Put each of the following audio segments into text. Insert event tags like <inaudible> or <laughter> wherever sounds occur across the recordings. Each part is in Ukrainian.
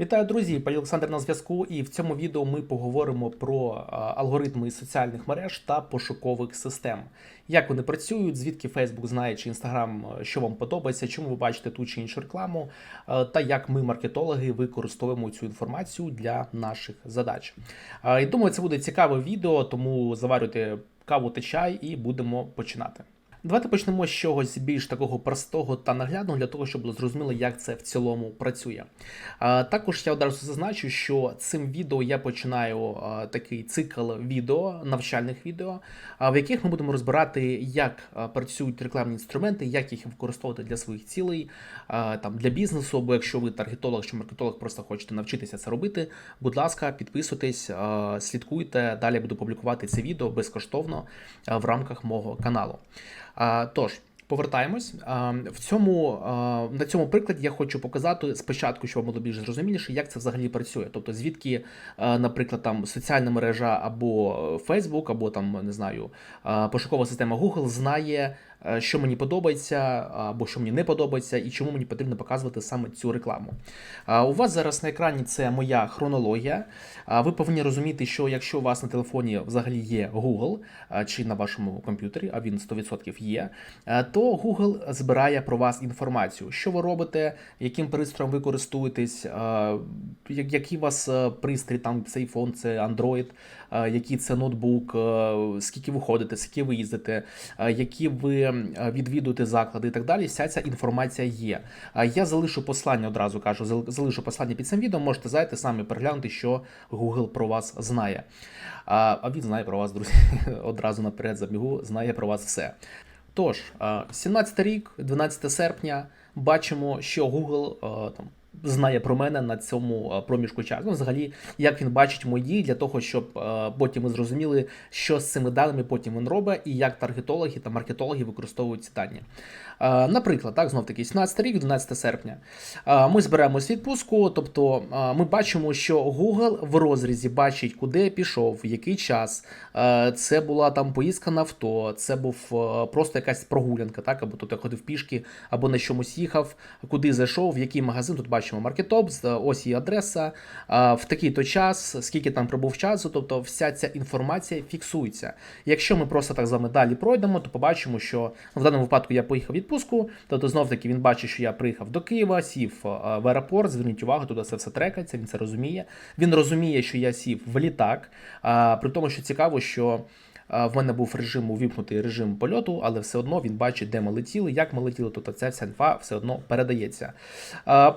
Вітаю, друзі! Пані Олександр на зв'язку. І в цьому відео ми поговоримо про алгоритми соціальних мереж та пошукових систем. Як вони працюють, звідки Facebook знає чи Instagram, що вам подобається, чому ви бачите ту чи іншу рекламу, та як ми, маркетологи, використовуємо цю інформацію для наших задач. І думаю, це буде цікаве відео, тому заварюйте каву та чай і будемо починати. Давайте почнемо з чогось більш такого простого та наглядного для того, щоб було зрозуміло, як це в цілому працює. Також я одразу зазначу, що цим відео я починаю такий цикл відео, навчальних відео, в яких ми будемо розбирати, як працюють рекламні інструменти, як їх використовувати для своїх цілей, там для бізнесу. Або якщо ви таргетолог чи маркетолог, просто хочете навчитися це робити. Будь ласка, підписуйтесь, слідкуйте. Далі буду публікувати це відео безкоштовно в рамках мого каналу. Тож. Повертаємось в цьому на цьому прикладі я хочу показати спочатку, щоб було більш зрозуміліше, як це взагалі працює. Тобто, звідки, наприклад, там соціальна мережа або Facebook, або там не знаю, пошукова система Google знає, що мені подобається, або що мені не подобається, і чому мені потрібно показувати саме цю рекламу. У вас зараз на екрані це моя хронологія. Ви повинні розуміти, що якщо у вас на телефоні взагалі є Google чи на вашому комп'ютері, а він 100% є, е, то Google збирає про вас інформацію, що ви робите, яким пристроєм ви користуєтесь, е, який у вас е, пристрій, там це iPhone, це Android, е, який це ноутбук, е, скільки ви ходите, скільки ви їздите, е, які ви е, відвідуєте заклади і так далі. Вся ця інформація є. Я залишу послання одразу кажу, залишу послання під цим відео. Можете зайти самі переглянути, що Google про вас знає. А він знає про вас, друзі, <laughs> одразу наперед забігу, знає про вас все. Тож, а, 17 рік, 12 серпня, бачимо, що Google там. Знає про мене на цьому проміжку часу. Ну, взагалі, як він бачить мої для того, щоб потім ми зрозуміли, що з цими даними потім він робить, і як таргетологи та маркетологи використовують ці дані. Наприклад, так, знов таки, 17 рік, 12 серпня. Ми збираємось відпустку, тобто ми бачимо, що Google в розрізі бачить, куди я пішов, в який час. Це була там поїздка на авто, це був просто якась прогулянка, так, або тут я ходив пішки, або на чомусь їхав, куди зайшов, в який магазин. Тут бачимо маркетоп, ось її адреса, в такий-то час, скільки там прибув часу, тобто вся ця інформація фіксується. Якщо ми просто так з вами далі пройдемо, то побачимо, що в даному випадку я поїхав в відпустку, тобто знов таки він бачить, що я приїхав до Києва, сів в аеропорт. Зверніть увагу, туди це все трекається, він це розуміє. Він розуміє, що я сів в літак. При тому, що цікаво, що. В мене був режим увімкнутий режим польоту, але все одно він бачить, де ми летіли, як ми летіли, тобто ця вся інфа все одно передається.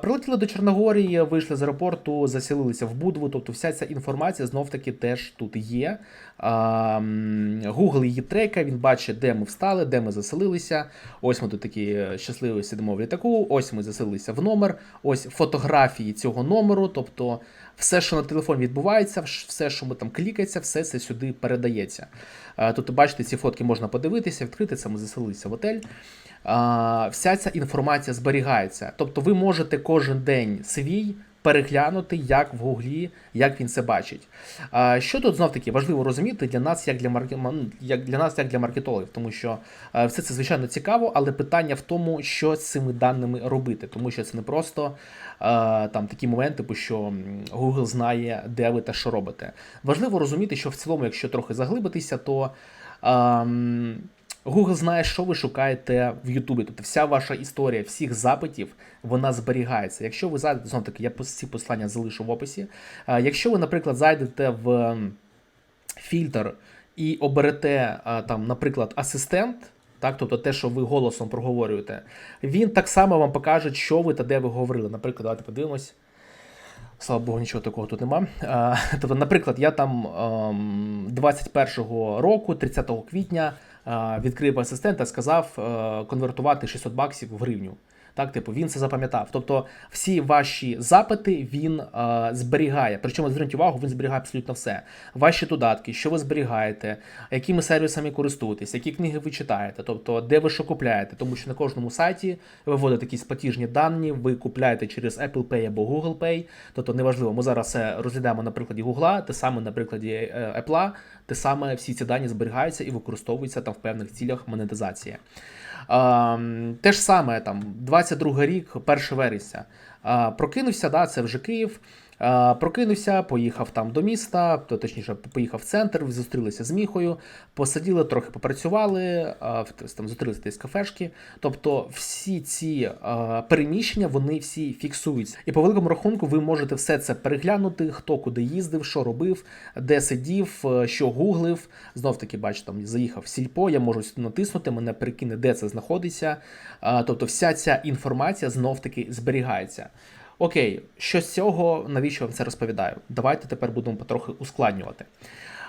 Прилетіли до Чорногорії, вийшли з аеропорту, заселилися в Будву, тобто вся ця інформація знов таки теж тут є. Google її трекає, він бачить, де ми встали, де ми заселилися. Ось ми тут такі е, щасливі сидимо в літаку, ось ми заселилися в номер, ось фотографії цього номеру, тобто все, що на телефон відбувається, все, що ми там клікається, все це сюди передається. А, Тут, бачите, ці фотки можна подивитися, відкрити це. Ми заселилися в отель. Вся ця інформація зберігається. Тобто ви можете кожен день свій переглянути, як в Гуглі, як він це бачить. Що тут знов таки важливо розуміти для нас, як для марке... як для нас, як для маркетологів, тому що е, все це звичайно цікаво, але питання в тому, що з цими даними робити, тому що це не просто е, там такі моменти, типу, що Google знає, де ви та що робите. Важливо розуміти, що в цілому, якщо трохи заглибитися, то. Google знає, що ви шукаєте в Ютубі. Тобто вся ваша історія всіх запитів вона зберігається. Якщо ви зайдете, знову таки, я ці послання залишу в описі. Якщо ви, наприклад, зайдете в фільтр і оберете там, наприклад, асистент. Так, тобто те, що ви голосом проговорюєте, він так само вам покаже, що ви та де ви говорили. Наприклад, давайте подивимось. Слава Богу, нічого такого тут нема. <laughs> Тобто, наприклад, я там ем, 21-го року, 30 квітня, е, відкрив асистента, сказав е, конвертувати 600 баксів в гривню. Так, типу, він це запам'ятав. Тобто, всі ваші запити він е, зберігає. Причому зверніть увагу, він зберігає абсолютно все. Ваші додатки, що ви зберігаєте, якими сервісами користуєтесь, які книги ви читаєте, тобто де ви що купляєте. Тому що на кожному сайті ви якісь платіжні дані, ви купляєте через Apple Pay або Google Pay. Тобто неважливо, ми зараз це розглядаємо на прикладі Google, те саме на прикладі е, Apple, те саме всі ці дані зберігаються і використовуються там в певних цілях монетизації. Те ж саме там 22 рік, 1 вересня. Прокинувся, да, це вже Київ. Прокинувся, поїхав там до міста, то точніше, поїхав в центр, зустрілися з Міхою, посиділи, трохи попрацювали, там зустрілися десь кафешки. Тобто всі ці переміщення вони всі фіксуються. І по великому рахунку ви можете все це переглянути, хто куди їздив, що робив, де сидів, е, що гуглив. Знов таки, бачите, там заїхав в сільпо, я можу натиснути, мене перекине, де це знаходиться. Тобто, вся ця інформація знов таки зберігається. Окей, що з цього, навіщо вам це розповідаю? Давайте тепер будемо потрохи ускладнювати.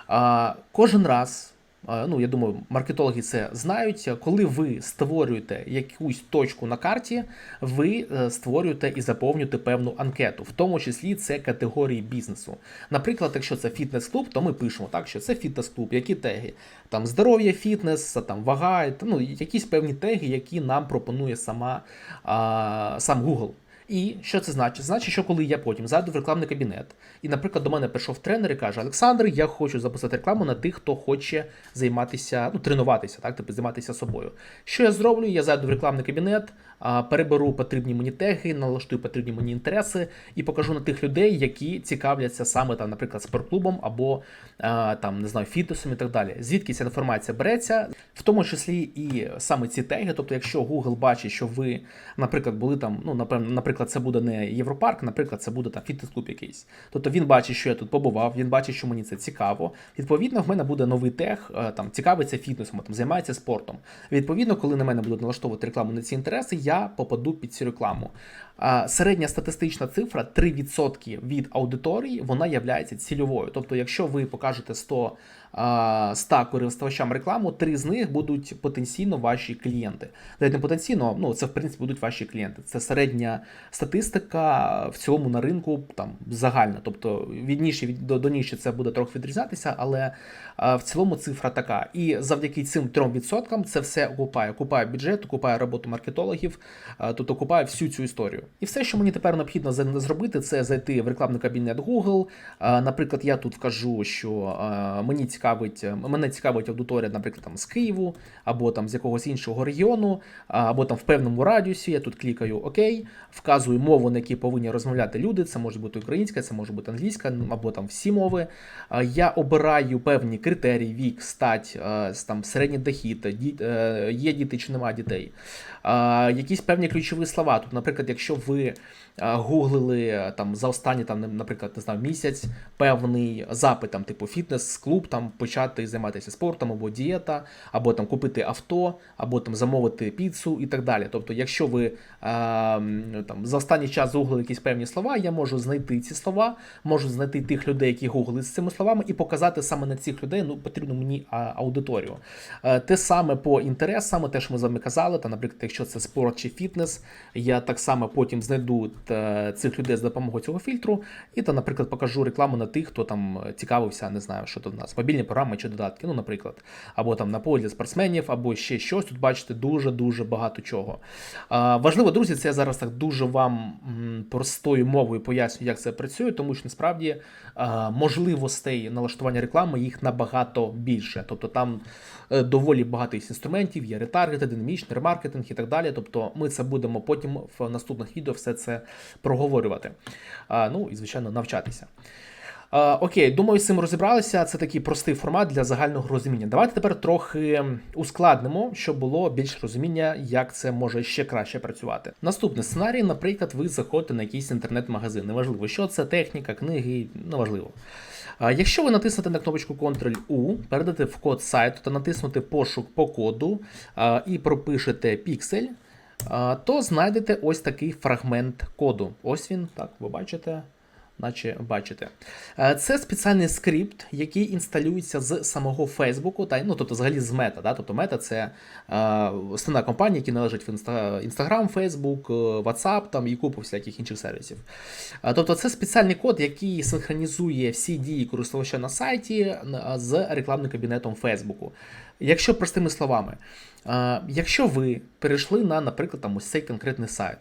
А, кожен раз, ну я думаю, маркетологи це знають. Коли ви створюєте якусь точку на карті, ви е, створюєте і заповнюєте певну анкету, в тому числі це категорії бізнесу. Наприклад, якщо це фітнес-клуб, то ми пишемо так, що це фітнес-клуб, які теги, там здоров'я, фітнес, там вага, ну якісь певні теги, які нам пропонує сама а, сам Google. І що це значить? Значить, що коли я потім зайду в рекламний кабінет, і, наприклад, до мене прийшов тренер і каже: Олександр, я хочу записати рекламу на тих, хто хоче займатися, ну, тренуватися, так, тобто займатися собою. Що я зроблю? Я зайду в рекламний кабінет, переберу потрібні мені теги, налаштую потрібні мені інтереси і покажу на тих людей, які цікавляться саме там, наприклад, спортклубом або там не знаю, фітнесом і так далі. Звідки ця інформація береться, в тому числі і саме ці теги. Тобто, якщо Google бачить, що ви, наприклад, були там, ну наприклад, це буде не Європарк, наприклад, це буде там фітнес-клуб якийсь. Тобто він бачить, що я тут побував, він бачить, що мені це цікаво. Відповідно, в мене буде новий тег, е, там цікавиться фітнесом, там займається спортом. Відповідно, коли на мене будуть налаштовувати рекламу на ці інтереси, я попаду під цю рекламу. Середня статистична цифра 3% від аудиторії вона є цільовою. Тобто, якщо ви покажете 100 а, 100 користувачам рекламу, три з них будуть потенційно ваші клієнти. Навіть не потенційно, ну це в принципі будуть ваші клієнти. Це середня статистика в цілому на ринку там загальна. Тобто від ніші до, до ніші це буде трохи відрізнятися, але в цілому цифра така. І завдяки цим 3% це все окупає. Окупає бюджет, окупає роботу маркетологів, тобто окупає всю цю історію. І все, що мені тепер необхідно зробити, це зайти в рекламний кабінет Google. Наприклад, я тут вкажу, що мені цікавить, мене цікавить аудиторія, наприклад, там з Києву, або там з якогось іншого регіону, або там в певному радіусі. Я тут клікаю ОК, вказую мову, на якій повинні розмовляти люди. Це може бути українська, це може бути англійська, або там всі мови. Я обираю певні критерії: вік, стать, а, там середній дохід, е, є діти чи немає дітей. Якісь певні ключові слова. Тут, наприклад, якщо ви гуглили е, там за останні там, наприклад, не знаю, місяць певний запит, там, типу фітнес-клуб, там почати займатися спортом або дієта, або там купити авто, або там замовити піцу і так далі. Тобто, якщо ви а, там за останній час загуглили якісь певні слова, я можу знайти ці слова, можу знайти тих людей, які гуглили з цими словами, і показати саме на цих людей ну, потрібну мені аудиторію. Е, Те саме по інтересам, те, що ми з вами казали, та, наприклад, якщо це спорт чи фітнес, я так само потім знайду е, цих людей з допомогою цього фільтру, і та, наприклад, покажу рекламу на тих, хто там цікавився, не знаю, що тут в нас, мобільні програми чи додатки, ну, наприклад, або там на полі для спортсменів, або ще щось. Тут бачите дуже-дуже багато чого. Важливо, друзі, це я зараз так дуже вам простою мовою пояснюю, як це працює, тому що насправді а, можливостей налаштування реклами їх набагато більше. Тобто там е, доволі багато інструментів, є ретаргети, динамічний ремаркетинг і так далі. Тобто ми це будемо потім в наступних відео все це проговорювати. Ну і звичайно навчатися. Окей, думаю, з цим розібралися. Це такий простий формат для загального розуміння. Давайте тепер трохи ускладнимо, щоб було більше розуміння, як це може ще краще працювати. Наступний сценарій, наприклад, ви заходите на якийсь інтернет-магазин. Неважливо, що це техніка, книги, неважливо. Якщо ви натиснете на кнопочку Ctrl-U, перейдете в код сайту та натиснути пошук по коду і пропишете піксель, то знайдете ось такий фрагмент коду. Ось він, так, ви бачите. Наче бачите, Е, це спеціальний скрипт, який інсталюється з самого Фейсбуку, та ну тобто взагалі з Мета. Да? Тобто Мета це е, основна компанія, яка належить в Instagram, Facebook, е, WhatsApp там і купу всяких інших сервісів. Тобто це спеціальний код, який синхронізує всі дії користувача на сайті з рекламним кабінетом Фейсбуку. Якщо простими словами, якщо ви перейшли на, наприклад, там ось цей конкретний сайт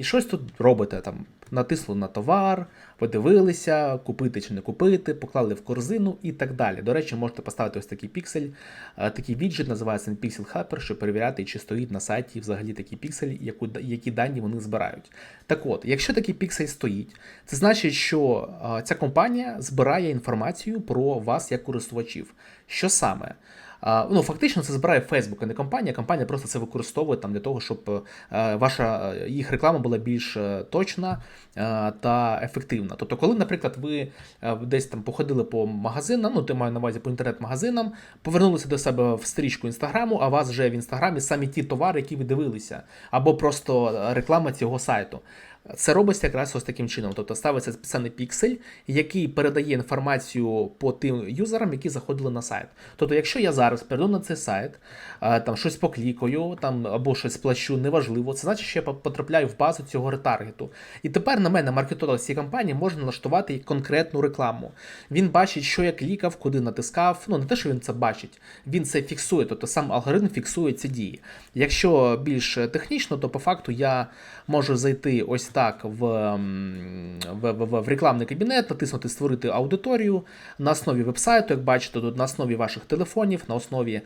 і щось тут робите, там натиснули на товар, подивилися, купити чи не купити, поклали в корзину і так далі. До речі, можете поставити ось такий піксель, такий віджит, називається Pixel Hyper, щоб перевіряти, чи стоїть на сайті взагалі такий піксель, яку, які дані вони збирають. Так от, якщо такий піксель стоїть, це значить, що ця компанія збирає інформацію про вас як користувачів. Що саме? Ну, фактично, це збирає Facebook, а не компанія. Компанія просто це використовує там для того, щоб е, ваша е, їх реклама була більш е, точна та ефективна. Тобто, коли, наприклад, ви десь там походили по магазинам, ну ти маю на увазі по інтернет-магазинам, повернулися до себе в стрічку інстаграму, а вас вже в інстаграмі самі ті товари, які ви дивилися, або просто реклама цього сайту. Це робиться якраз ось таким чином. Тобто ставиться спеціальний піксель, який передає інформацію по тим юзерам, які заходили на сайт. Тобто, якщо я зараз перейду на цей сайт, там щось поклікаю, там або щось сплачу, неважливо, це значить, що я потрапляю в базу цього ретаргету. І тепер на мене маркетолог цієї компанії може налаштувати конкретну рекламу. Він бачить, що я клікав, куди натискав. Ну не те, що він це бачить, він це фіксує, тобто сам алгоритм фіксує ці дії. Якщо більш технічно, то по факту я можу зайти ось так в, в, в, в рекламний кабінет, натиснути Створити аудиторію на основі вебсайту, як бачите, тут на основі ваших телефонів, на основі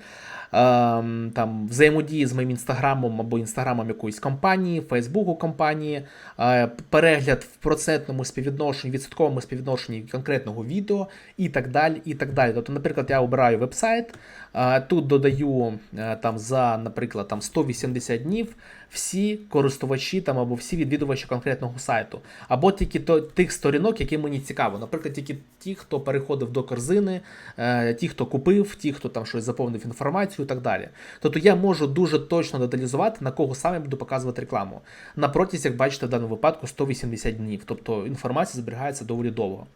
ем, там, взаємодії з моїм інстаграмом або інстаграмом якоїсь компанії, Фейсбуку компанії, е, перегляд в процентному співвідношенні, відсотковому співвідношенні конкретного відео і так далі. і так далі. Тобто, наприклад, я обираю вебсайт, е, тут додаю е, там, за, наприклад, там, 180 днів всі користувачі там, або всі відвідувачі конкретного сайту, або тільки то, тих сторінок, які мені цікаво. Наприклад, тільки ті, хто переходив до корзини, е, ті, хто купив, ті, хто там щось заповнив інформацію і так далі. Тобто я можу дуже точно деталізувати, на кого саме буду показувати рекламу. На як бачите, в даному випадку 180 днів. Тобто інформація зберігається доволі довго.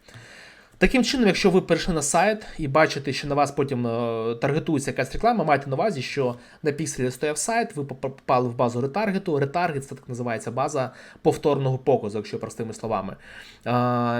Таким чином, якщо ви перейшли на сайт і бачите, що на вас потім е, таргетується якась реклама, майте на увазі, що на пікселі стояв сайт, ви попали в базу ретаргету. Ретаргет це так називається база повторного показу, якщо простими словами.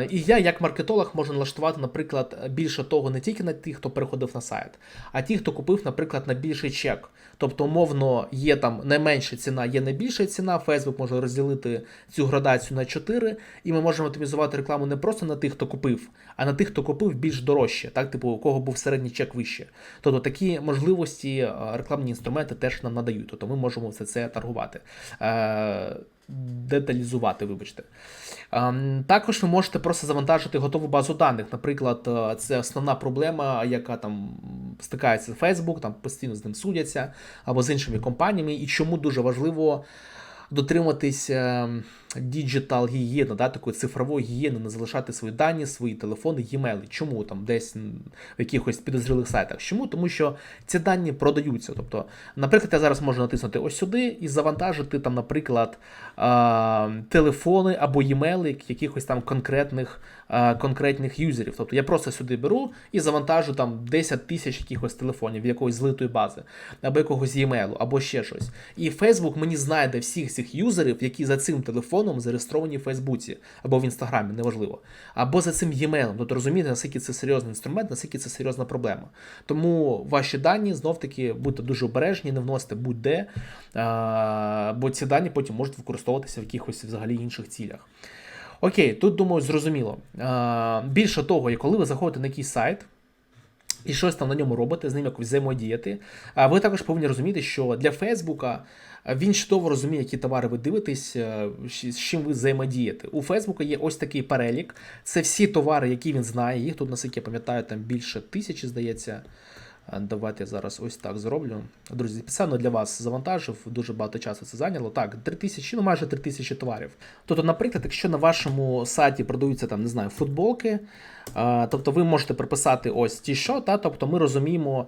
І я, як маркетолог, можу налаштувати, наприклад, більше того не тільки на тих, хто переходив на сайт, а ті, хто купив, наприклад, на більший чек. Тобто, умовно, є там найменша ціна, є найбільша ціна. Facebook може розділити цю градацію на 4, і ми можемо оптимізувати рекламу не просто на тих, хто купив, а на тих, хто купив більш дорожче, так, типу, у кого був середній чек вище. Тобто такі можливості е, рекламні інструменти теж нам надають. Тобто ми можемо все це торгувати. Е, Деталізувати, вибачте. Ем, Також ви можете просто завантажити готову базу даних. Наприклад, е, це основна проблема, яка там стикається з Facebook, там постійно з ним судяться, або з іншими компаніями, і чому дуже важливо дотриматись діджитал гігієни, да, такої цифрової гігієни, не залишати свої дані, свої телефони, e-mail. Чому там десь в якихось підозрілих сайтах? Чому? Тому що ці дані продаються. Тобто, наприклад, я зараз можу натиснути ось сюди і завантажити там, наприклад, телефони або e-mail якихось там конкретних конкретних юзерів. Тобто я просто сюди беру і завантажу там 10 тисяч якихось телефонів, якоїсь злитої бази, або якогось e-mail, або ще щось. І Facebook мені знайде всіх цих юзерів, які за цим телефоном зареєстровані в Фейсбуці або в Інстаграмі, неважливо. Або за цим e-mail. Тобто розумієте, наскільки це серйозний інструмент, наскільки це серйозна проблема. Тому ваші дані знов-таки будьте дуже обережні, не вносите будь-де, бо ці дані потім можуть використовуватися в якихось взагалі інших цілях. Окей, тут думаю, зрозуміло. Більше того, коли ви заходите на якийсь сайт. І щось там на ньому робите, з ним якось взаємодіяти. А ви також повинні розуміти, що для Фейсбука він чудово розуміє, які товари ви дивитесь, з чим ви взаємодієте. У Фейсбука є ось такий перелік. Це всі товари, які він знає. Їх тут, наскільки я пам'ятаю, там більше тисячі, здається. Давайте я зараз ось так зроблю. Друзі, спеціально для вас завантажив, дуже багато часу це зайняло. Так, 3000, ну майже 3000 товарів. Тобто, наприклад, якщо на вашому сайті продаються там, не знаю, футболки, тобто ви можете приписати ось ті що, та, тобто ми розуміємо,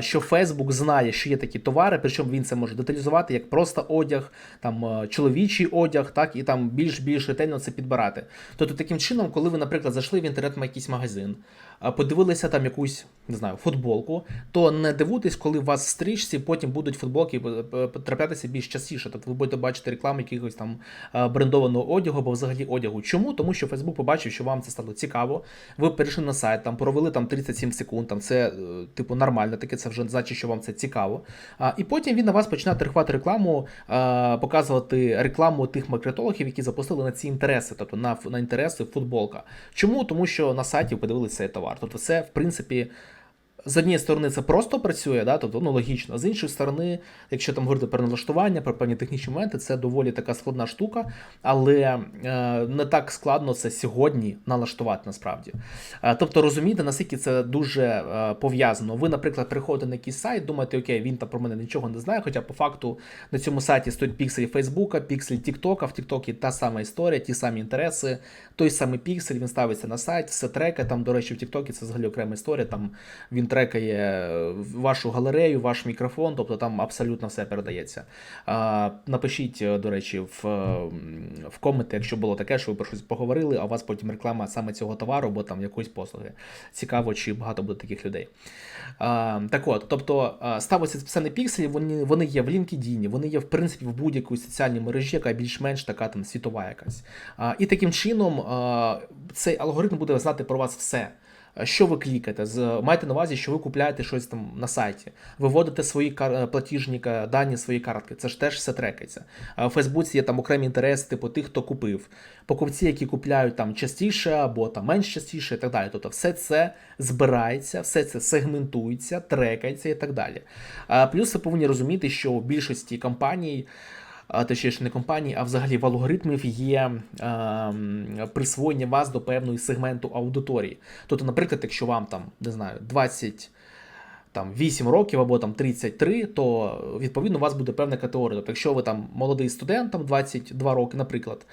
що Facebook знає, що є такі товари, причому він це може деталізувати як просто одяг, там чоловічий одяг, так, і там більш більш ретельно це підбирати. Тобто, таким чином, коли ви, наприклад, зайшли в інтернет-якийсь магазин, а, подивилися там якусь не знаю, футболку, то не дивуйтесь, коли у вас в стрічці потім будуть футболки е, е, траплятися більш частіше. Тобто ви будете бачити рекламу якогось там е, брендованого одягу або взагалі одягу. Чому? Тому що Facebook побачив, що вам це стало цікаво. Ви перейшли на сайт, там провели там 37 секунд. Там це е, типу нормально, таке це вже значить, що вам це цікаво. А, І потім він на вас починає рахувати рекламу, е, показувати рекламу тих маркетологів, які запустили на ці інтереси, тобто на, на інтереси футболка. Чому? Тому що на сайті подивилися товар. Тобто, це в принципі. З однієї сторони це просто працює, да, тобто ну логічно. З іншої сторони, якщо там говорити про налаштування, про певні технічні моменти, це доволі така складна штука, але е, не так складно це сьогодні налаштувати насправді. Е, тобто розумієте, наскільки це дуже е, пов'язано. Ви, наприклад, приходите на якийсь сайт, думаєте, окей, він там про мене нічого не знає, хоча по факту на цьому сайті стоять пікселі Фейсбука, пікселі Тіктока, в Тіктокі та сама історія, ті самі інтереси, той самий піксель, він ставиться на сайт, все трекає. Там, до речі, в Тіктокі це взагалі окрема історія. Там він трекає вашу галерею, ваш мікрофон, тобто там абсолютно все передається. Напишіть, до речі, в в коменти, якщо було таке, що ви про щось поговорили, а у вас потім реклама саме цього товару або там якоїсь послуги. Цікаво, чи багато буде таких людей. Так от, тобто ставиться спеціальні пікселі, вони вони є в LinkedIn, вони є в принципі в будь-якій соціальній мережі, яка більш-менш така там світова якась. І таким чином цей алгоритм буде знати про вас все. Що ви клікаєте? Майте на увазі, що ви купляєте щось там на сайті, ви вводите свої платіжні дані, свої картки. Це ж теж все трекається. В Фейсбуці є там окремі інтереси, типу тих, хто купив. Покупці, які купляють там частіше або там менш частіше, і так далі. Тобто, все це збирається, все це сегментується, трекається і так далі. Плюс ви повинні розуміти, що в більшості компаній точніше не компанії, а взагалі в алгоритмів є е, присвоєння вас до певної сегменту аудиторії. Тобто, наприклад, якщо вам там не знаю 20 там 8 років або там 33, то відповідно у вас буде певна категорія. Тобто, якщо ви там молодий студент, там 22 роки, наприклад,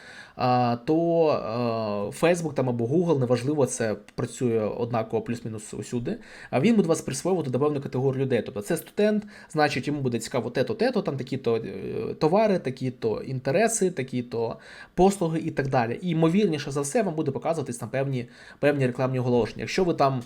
то Facebook там або Google, неважливо, це працює однаково плюс-мінус усюди. А він буде вас присвоювати до певної категорії людей. Тобто це студент, значить йому буде цікаво те-то, те-то, там такі-то е, товари, такі-то інтереси, такі-то послуги і так далі. І ймовірніше за все, вам буде показуватись там певні певні рекламні оголошення. Якщо ви там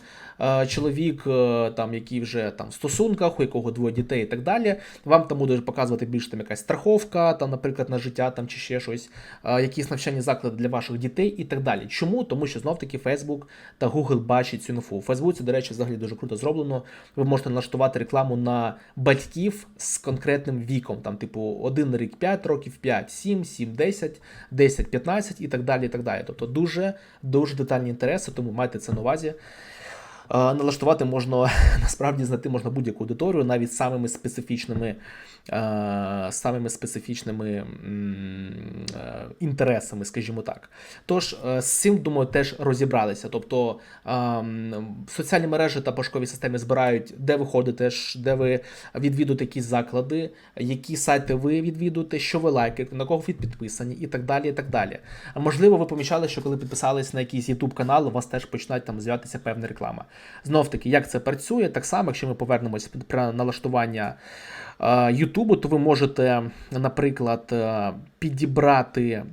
чоловік, е, там який вже там в стосунках, у якого двоє дітей і так далі. Вам там буде показувати більше там якась страховка, там, наприклад, на життя там чи ще щось, якісь навчальні заклади для ваших дітей і так далі. Чому? Тому що знов-таки Facebook та Google бачать цю інфу. У Фейсбуці, до речі, взагалі дуже круто зроблено. Ви можете налаштувати рекламу на батьків з конкретним віком, там, типу, один рік 5 років, 5, 7, 7, 10, 10, 15 і так далі. і так далі. Тобто дуже дуже детальні інтереси, тому майте це на увазі. Налаштувати можна <laughs> насправді знайти можна будь-яку аудиторію, навіть самими специфічними самими специфічними е, інтересами, скажімо так. Тож е, з цим, думаю, теж розібралися. Тобто соціальні мережі та пошукові системи збирають, де ви ходите, де ви відвідуєте якісь заклади, які сайти ви відвідуєте, що ви лайкаєте, на кого ви підписані, і так далі. і так далі. А можливо, ви помічали, що коли підписались на якийсь YouTube канал, у вас теж починають там з'являтися певна реклама. Знов таки, як це працює, так само, якщо ми повернемося під налаштування Ютубу, то ви можете, наприклад, е, підібрати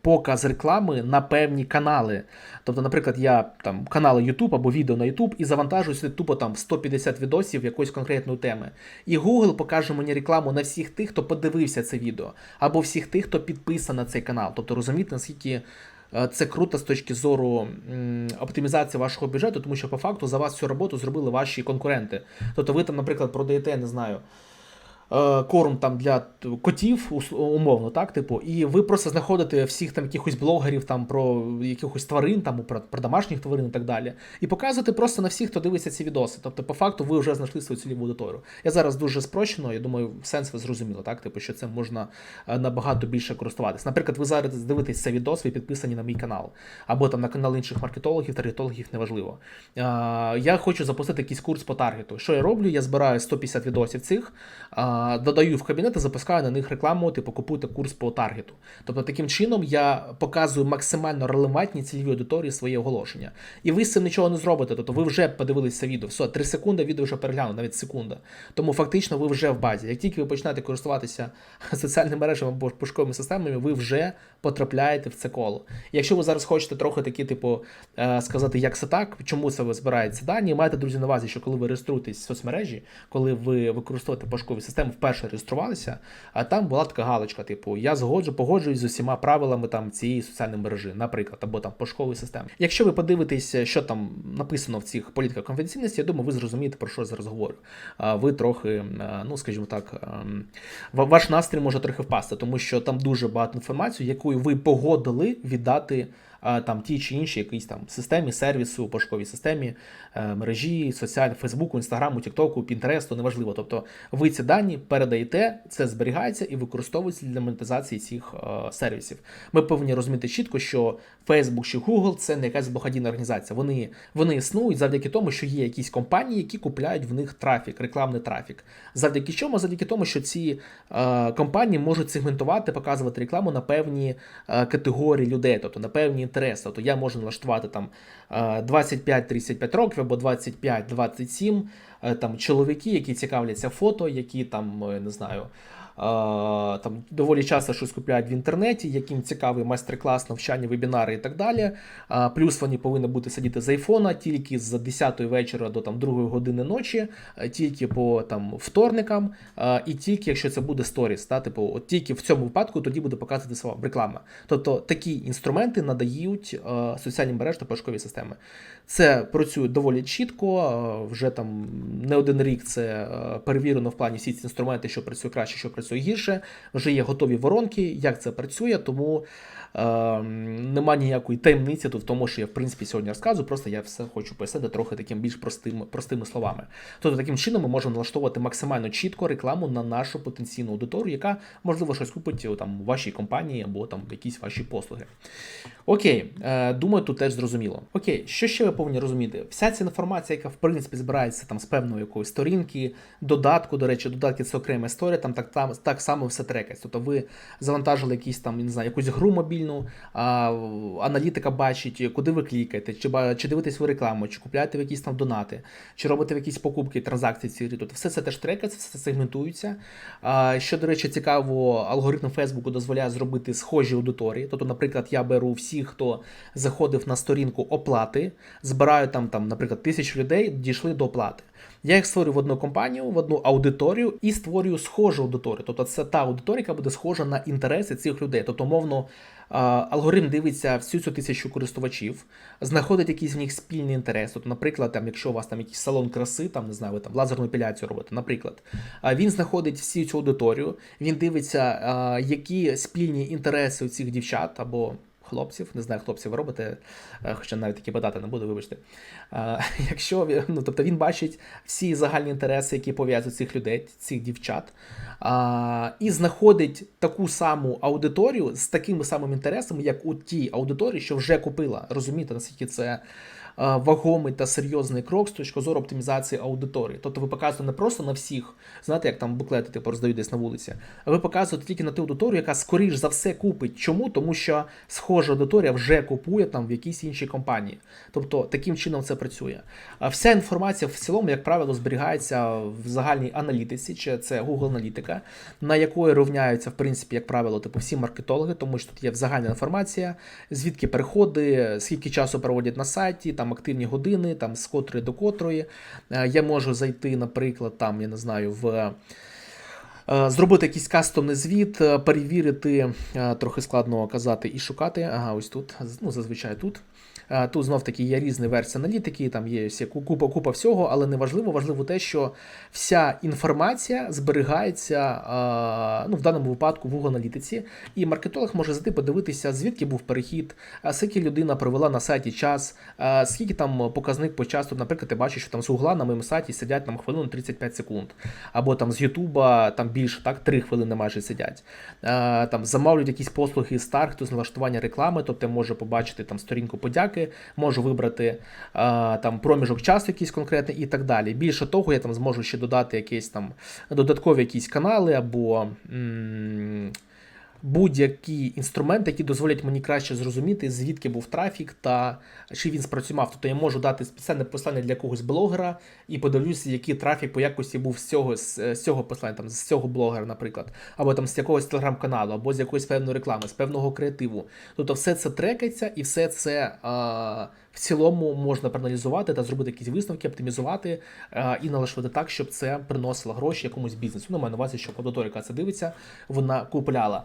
показ реклами на певні канали. Тобто, наприклад, я там канали YouTube або відео на YouTube і завантажую сюди тупо там 150 відосів якоїсь конкретної теми. І Google покаже мені рекламу на всіх тих, хто подивився це відео, або всіх тих, хто підписаний на цей канал. Тобто розумієте, наскільки. Е, це круто з точки зору оптимізації вашого бюджету, тому що по факту за вас цю роботу зробили ваші конкуренти. Тобто ви там, наприклад, продаєте, не знаю. Е, корм там для котів, умовно, так, типу, і ви просто знаходите всіх там якихось блогерів там про якихось тварин, там про, про домашніх тварин і так далі. І показуєте просто на всіх, хто дивиться ці відоси. Тобто, по факту, ви вже знайшли свою цільову аудиторію. Я зараз дуже спрощено, я думаю, сенс ви зрозуміло, так, типу, що це можна е, набагато більше користуватися. Наприклад, ви зараз дивитесь цей відос, ви підписані на мій канал, або там на канал інших маркетологів, таргетологів, неважливо. Я хочу запустити якийсь курс по таргету. Що я роблю? Я збираю 150 відосів цих додаю в кабінет і запускаю на них рекламу, типу купуйте курс по таргету. Тобто таким чином я показую максимально релевантні цільові аудиторії свої оголошення. І ви з цим нічого не зробите. Тобто ви вже подивилися відео. Все, 3 секунди, відео вже переглянули, навіть секунда. Тому фактично ви вже в базі. Як тільки ви починаєте користуватися <laughs> соціальними мережами або пошуковими системами, ви вже потрапляєте в це коло. Якщо ви зараз хочете трохи такі, типу, е, сказати, як це так, чому це ви збираєте дані, маєте, друзі, на увазі, що коли ви реєструєтесь в соцмережі, коли ви використовуєте пошукові системи, вперше реєструвалися, а там була така галочка, типу, я згоджу, погоджуюсь з усіма правилами там цієї соціальної мережі, наприклад, або там пошукової системи. Якщо ви подивитесь, що там написано в цих політиках конфіденційності, я думаю, ви зрозумієте, про що я зараз говорю. Ви трохи, ну скажімо так, ем, ваш настрій може трохи впасти, тому що там дуже багато інформації, якою ви погодили віддати там ті чи інші якісь там системі, сервісу, пошуковій системі, е, мережі, соціальні, Фейсбуку, Інстаграму, Тіктоку, Пінтересту, неважливо. Тобто ви ці дані передаєте, це зберігається і використовується для монетизації цих е, сервісів. Ми повинні розуміти чітко, що Facebook чи Google це не якась благодійна організація. Вони, вони існують завдяки тому, що є якісь компанії, які купляють в них трафік, рекламний трафік. Завдяки чому? Завдяки тому, що ці е, компанії можуть сегментувати, показувати рекламу на певні категорії людей, тобто на певні інтереси. Тобто я можу налаштувати там е, 25-35 років або 25-27 е, там чоловіки, які цікавляться фото, які там е, не знаю. Там доволі часто щось купляють в інтернеті, яким цікавий майстер-клас, навчання, вебінари і так далі. Плюс вони повинні бути сидіти з айфона тільки з 10 вечора до там 2 години ночі, тільки по там вторникам, і тільки якщо це буде сторіс, та типу, от тільки в цьому випадку тоді буде показувати реклама. Тобто такі інструменти надають соціальні мережі та пошукові системи. Це працює доволі чітко. Вже там не один рік це перевірено в плані всі ці інструменти, що працює краще, що працює гірше. Вже є готові воронки, як це працює, тому е, нема ніякої таємниці тут в тому, що я в принципі сьогодні розказую. Просто я все хочу пояснити трохи таким більш простими, простими словами. Тобто таким чином ми можемо налаштовувати максимально чітко рекламу на нашу потенційну аудиторію, яка можливо щось купить там у вашій компанії або там якісь ваші послуги. Окей, е, думаю, тут теж зрозуміло. Окей, що ще ви повинні розуміти? Вся ця інформація, яка в принципі збирається там з певної якоїсь сторінки, додатку, до речі, додатки це окрема історія, там так, там так само все трекається. Тобто ви завантажили якісь там, не знаю, якусь гру мобільну, а, аналітика бачить, куди ви клікаєте, чи, чи дивитесь ви рекламу, чи купляєте ви якісь там донати, чи робите ви якісь покупки, транзакції ці тобто все це теж трекається, все це сегментується. А, що, до речі, цікаво, алгоритм Фейсбуку дозволяє зробити схожі аудиторії. Тобто, наприклад, я беру всіх, хто заходив на сторінку оплати, збираю там, там, наприклад, тисячу людей, дійшли до оплати. Я їх створюю в одну компанію, в одну аудиторію і створюю схожу аудиторію. Тобто це та аудиторія, яка буде схожа на інтереси цих людей. Тобто, мовно, алгоритм дивиться всю цю тисячу користувачів, знаходить якийсь в них спільний інтерес. Тобто, наприклад, там, якщо у вас там якийсь салон краси, там не знаю, ви там лазерну епіляцію робите, наприклад, він знаходить всю цю аудиторію, він дивиться, які спільні інтереси у цих дівчат або. Хлопців, не знаю, хлопців ви робите, е, хоча навіть такі питати не буду, вибачте. Е, <laughs> Якщо ну, тобто він бачить всі загальні інтереси, які пов'язують цих людей, цих дівчат, і знаходить таку саму аудиторію з такими самими інтересами, як у тій аудиторії, що вже купила. Розумієте, наскільки це вагомий та серйозний крок з точки зору оптимізації аудиторії. Тобто ви показуєте не просто на всіх, знаєте, як там буклети типу роздають десь на вулиці, а ви показуєте тільки на ту аудиторію, яка скоріш за все купить. Чому? Тому що схожа аудиторія вже купує там в якійсь іншій компанії. Тобто таким чином це працює. А вся інформація в цілому, як правило, зберігається в загальній аналітиці, чи це Google аналітика, на якої рівняються, в принципі, як правило, типу всі маркетологи, тому що тут є загальна інформація, звідки переходи, скільки часу проводять на сайті, там активні години, там з котрої до котрої. Е, Я можу зайти, наприклад, там, я не знаю, в. Е, Зробити якийсь кастомний звіт, е, перевірити, е, трохи складно казати і шукати. Ага, ось тут, ну зазвичай тут. Тут знов таки є різні версії аналітики, там є купа, купа всього, але не важливо. Важливо те, що вся інформація зберігається ну, в даному випадку в Google аналітиці, і маркетолог може зайти подивитися, звідки був перехід, скільки людина провела на сайті час, скільки там показник по часу. Наприклад, ти бачиш, що там з Гугла на моєму сайті сидять там хвилину 35 секунд, або там з Ютуба там більше, так, 3 хвилини майже сидять. Е, Там замовлюють якісь послуги з таргету, з налаштування реклами, тобто може побачити там сторінку подяки, можу вибрати е, там проміжок часу якийсь конкретний і так далі. Більше того, я там зможу ще додати якісь там додаткові якісь канали або. м, Будь-які інструменти, які дозволять мені краще зрозуміти, звідки був трафік та чи він спрацював. Тобто я можу дати спеціальне послання для когось блогера і подивлюся, який трафік по якості був з цього з, з цього послання, там з цього блогера, наприклад, або там з якогось телеграм-каналу, або з якоїсь певної реклами, з певного креативу. Тобто, все це трекається і все це а, в цілому можна проаналізувати та зробити якісь висновки, оптимізувати а, і налаштувати так, щоб це приносило гроші якомусь бізнесу. Ну, маю на увазі, щоб аудиторія, яка це дивиться, вона купляла.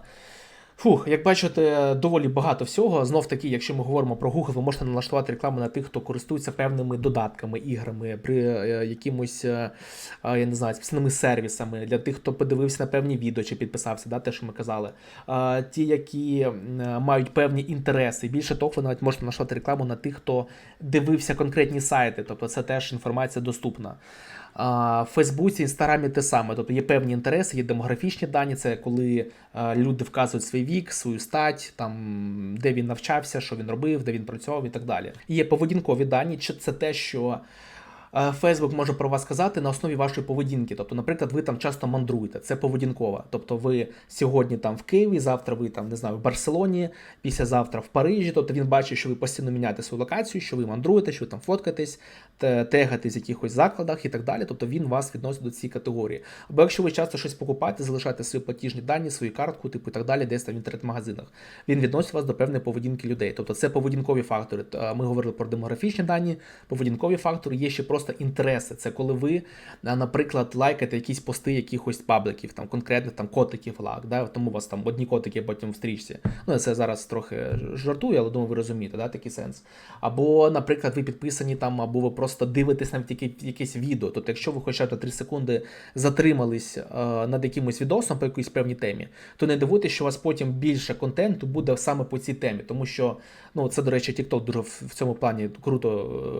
Фух, як бачите, доволі багато всього. Знов таки, якщо ми говоримо про Google, ви можете налаштувати рекламу на тих, хто користується певними додатками, іграми, при е, якимось, е, е, я не знаю, спеціальними сервісами для тих, хто подивився на певні відео чи підписався, да, те, що ми казали. Ті, які мають певні інтереси. Більше того, ви навіть можете налаштувати рекламу на тих, хто дивився конкретні сайти, тобто це теж інформація доступна. В Фейсбуці, Інстаграмі те саме. Тобто є певні інтереси, є демографічні дані, це коли е, люди вказують свій вік, свою стать, там, де він навчався, що він робив, де він працював і так далі. І є поведінкові дані, чи це те, що. Фейсбук може про вас сказати на основі вашої поведінки. Тобто, наприклад, ви там часто мандруєте, це поведінкова. Тобто, ви сьогодні там в Києві, завтра ви там не знаю, в Барселоні, післязавтра в Парижі. Тобто він бачить, що ви постійно міняєте свою локацію, що ви мандруєте, що ви там фоткаєтесь, те- тегатесь в якихось закладах і так далі. Тобто він вас відносить до цієї категорії. Або якщо ви часто щось покупаєте, залишаєте свої платіжні дані, свою картку, типу і так далі, десь там в інтернет-магазинах. Він відносить вас до певної поведінки людей. Тобто це поведінкові фактори. Ми говорили про демографічні дані, поведінкові фактори, є ще просто інтереси. Це коли ви, е, наприклад, лайкаєте якісь пости якихось пабликів, там конкретних там котиків лак, да? тому у вас там одні котики, потім в стрічці. Ну, це зараз трохи жартую, але думаю, ви розумієте, да, такий сенс. Або, наприклад, ви підписані там, або ви просто дивитесь навіть яке- якесь відео. Тобто, якщо ви хоча б 3 секунди затримались е, над якимось відосом по якійсь певній темі, то не дивуйтесь, що у вас потім більше контенту буде саме по цій темі. Тому що, ну, це, до речі, TikTok дуже в в цьому плані круто,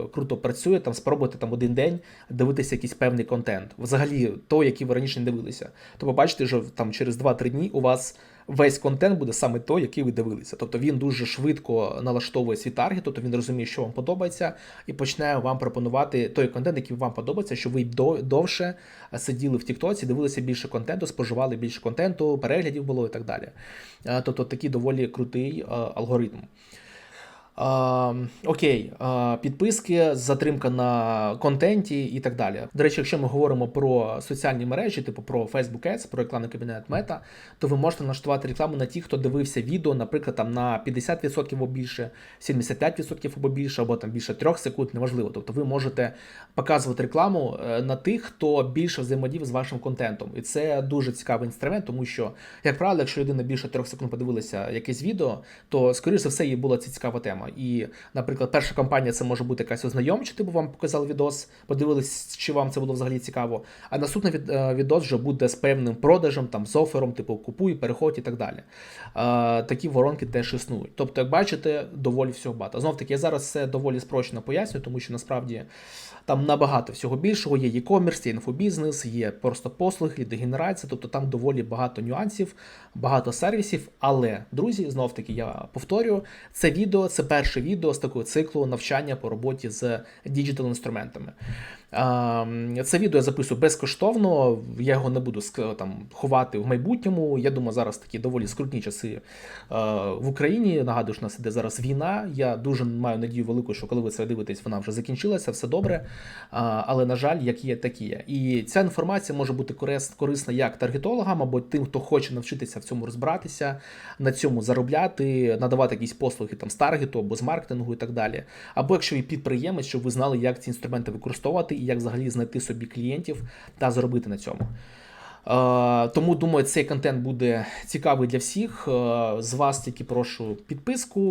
е, круто працює. Там спробуйте там один день дивитися якийсь певний контент. Взагалі, той, який ви раніше не дивилися. То побачите, що там через 2-3 дні у вас весь контент буде саме той, який ви дивилися. Тобто він дуже швидко налаштовує свій таргет, тобто він розуміє, що вам подобається, і почне вам пропонувати той контент, який вам подобається, щоб ви до- довше сиділи в Тіктоці, дивилися більше контенту, споживали більше контенту, переглядів було і так далі. Е, Тобто такий доволі крутий е, алгоритм. Окей, підписки, затримка на контенті і так далі. До речі, якщо ми говоримо про соціальні мережі, типу про Facebook Ads, про рекламний кабінет Meta, то ви можете налаштувати рекламу на ті, хто дивився відео, наприклад, там на 50% або більше, 75% або більше, або там більше 3 секунд, неважливо. Тобто ви можете показувати рекламу е, на тих, хто більше взаємодів з вашим контентом. І це дуже цікавий інструмент, тому що, як правило, якщо людина більше 3 секунд подивилася якесь відео, то скоріше за все їй була ця цікава тема. І, наприклад, перша кампанія це може бути якась ознайомча, типу вам показали відос, подивились, чи вам це було взагалі цікаво. А наступний від, е, відос вже буде з певним продажем, там з офером, типу купуй, переходь і так далі. Е, такі воронки теж існують. Тобто, як бачите, доволі всього багато. Знов таки, я зараз це доволі спрощено пояснюю, тому що насправді там набагато всього більшого. Є e-commerce, є інфобізнес, є просто послуги, лідогенерація, тобто там доволі багато нюансів, багато сервісів. Але, друзі, знов таки я повторюю, це відео це перше відео з такого циклу навчання по роботі з діджитал інструментами. Це відео я записую безкоштовно, я його не буду там ховати в майбутньому. Я думаю, зараз такі доволі скрутні часи е, в Україні. Нагадую, що у нас іде зараз війна. Я дуже маю надію велику, що коли ви це дивитесь, вона вже закінчилася, все добре. Але, на жаль, як є, так і є. І ця інформація може бути корисна як таргетологам або тим, хто хоче навчитися в цьому розбиратися, на цьому заробляти, надавати якісь послуги там з таргету або з маркетингу і так далі. Або якщо ви підприємець, щоб ви знали, як ці інструменти використовувати і як взагалі знайти собі клієнтів та заробити на цьому. Е, Тому думаю, цей контент буде цікавий для всіх. Е, З вас тільки прошу підписку,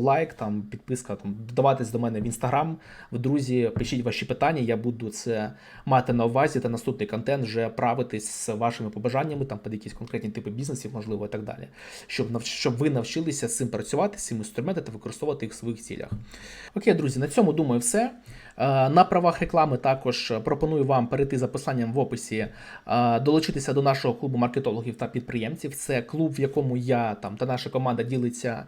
лайк, там підписка, там додаватись до мене в інстаграм. В друзі, пишіть ваші питання. Я буду це мати на увазі та наступний контент вже правитись з вашими побажаннями, там під якісь конкретні типи бізнесів, можливо, і так далі. Щоб навч- щоб ви навчилися з цим працювати, з цим інструментами та використовувати їх в своїх цілях. Окей, друзі, на цьому думаю, все. Е, На правах реклами також пропоную вам перейти за посиланням в описі, е, долучитися до нашого клубу маркетологів та підприємців. Це клуб, в якому я там та наша команда ділиться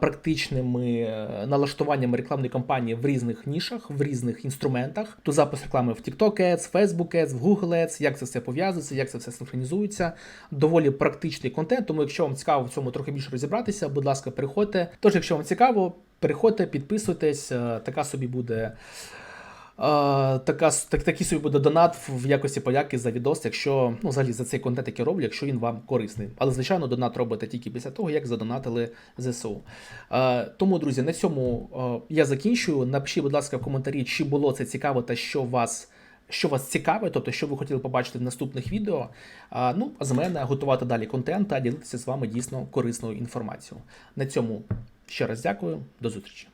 практичними е, налаштуваннями рекламної кампанії в різних нішах, в різних інструментах. То запис реклами в TikTok Ads, Facebook Ads, в Google Ads, як це все пов'язується, як це все синхронізується. Доволі практичний контент. Тому, якщо вам цікаво в цьому трохи більше розібратися, будь ласка, переходьте. Тож, якщо вам цікаво, переходьте, підписуйтесь. е, Така собі буде. Е, така, так, такий собі буде донат в- якості подяки за відос, якщо ну, взагалі за цей контент, який роблю, якщо він вам корисний. Але, звичайно, донат робите тільки після того, як задонатили ЗСУ. Е, тому, друзі, на цьому я закінчую. Напишіть, будь ласка, в коментарі, чи було це цікаво та що вас. Що вас цікавить, тобто, що ви хотіли побачити в наступних відео. Ну, а з мене готувати далі контент та ділитися з вами дійсно корисною інформацією. На цьому Ще раз дякую, до зустрічі.